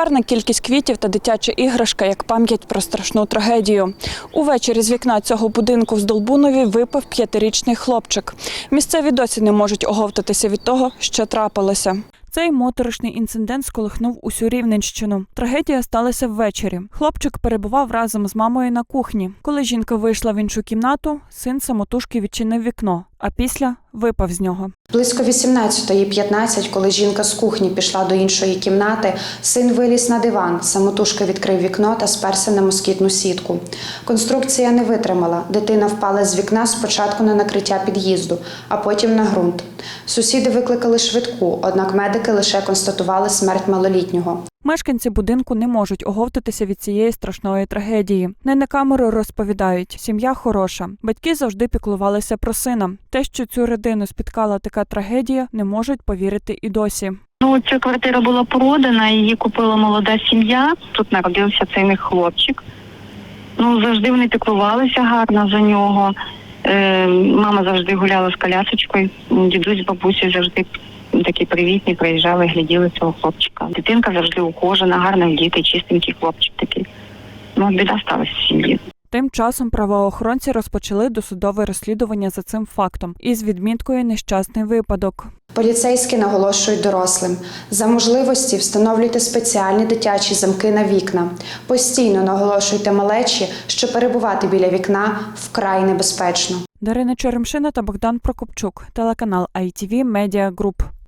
Непарна кількість квітів та дитяча іграшка як пам'ять про страшну трагедію. Увечері з вікна цього будинку в Здолбунові випав п'ятирічний хлопчик. Місцеві досі не можуть оговтатися від того, що трапилося. Цей моторошний інцидент сколихнув усю Рівненщину. Трагедія сталася ввечері. Хлопчик перебував разом з мамою на кухні. Коли жінка вийшла в іншу кімнату, син самотужки відчинив вікно, а після випав з нього. Близько 18.15, коли жінка з кухні пішла до іншої кімнати, син виліз на диван, самотужки відкрив вікно та сперся на москітну сітку. Конструкція не витримала. Дитина впала з вікна спочатку на накриття під'їзду, а потім на ґрунт. Сусіди викликали швидку, однак медики лише констатували смерть малолітнього. Мешканці будинку не можуть оговтатися від цієї страшної трагедії. Не на камеру розповідають, сім'я хороша. Батьки завжди піклувалися про сина. Те, що цю родину спіткала така трагедія, не можуть повірити і досі. Ну, ця квартира була продана, її купила молода сім'я. Тут народився цей них хлопчик. Ну, завжди вони піклувалися гарно за нього. Е, мама завжди гуляла з колясочкою. Дідусь, бабусі завжди такі привітні, приїжджали, гляділи цього хлопчика. Дитинка завжди ухожена, гарна діти, чистенький хлопчик такий. Ну, біда сталася в сім'ї. Тим часом правоохоронці розпочали досудове розслідування за цим фактом із відміткою нещасний випадок. Поліцейські наголошують дорослим за можливості встановлюйте спеціальні дитячі замки на вікна. Постійно наголошуйте малечі, що перебувати біля вікна вкрай небезпечно. Дарина Черемшина та Богдан Прокопчук, телеканал ITV Media Group.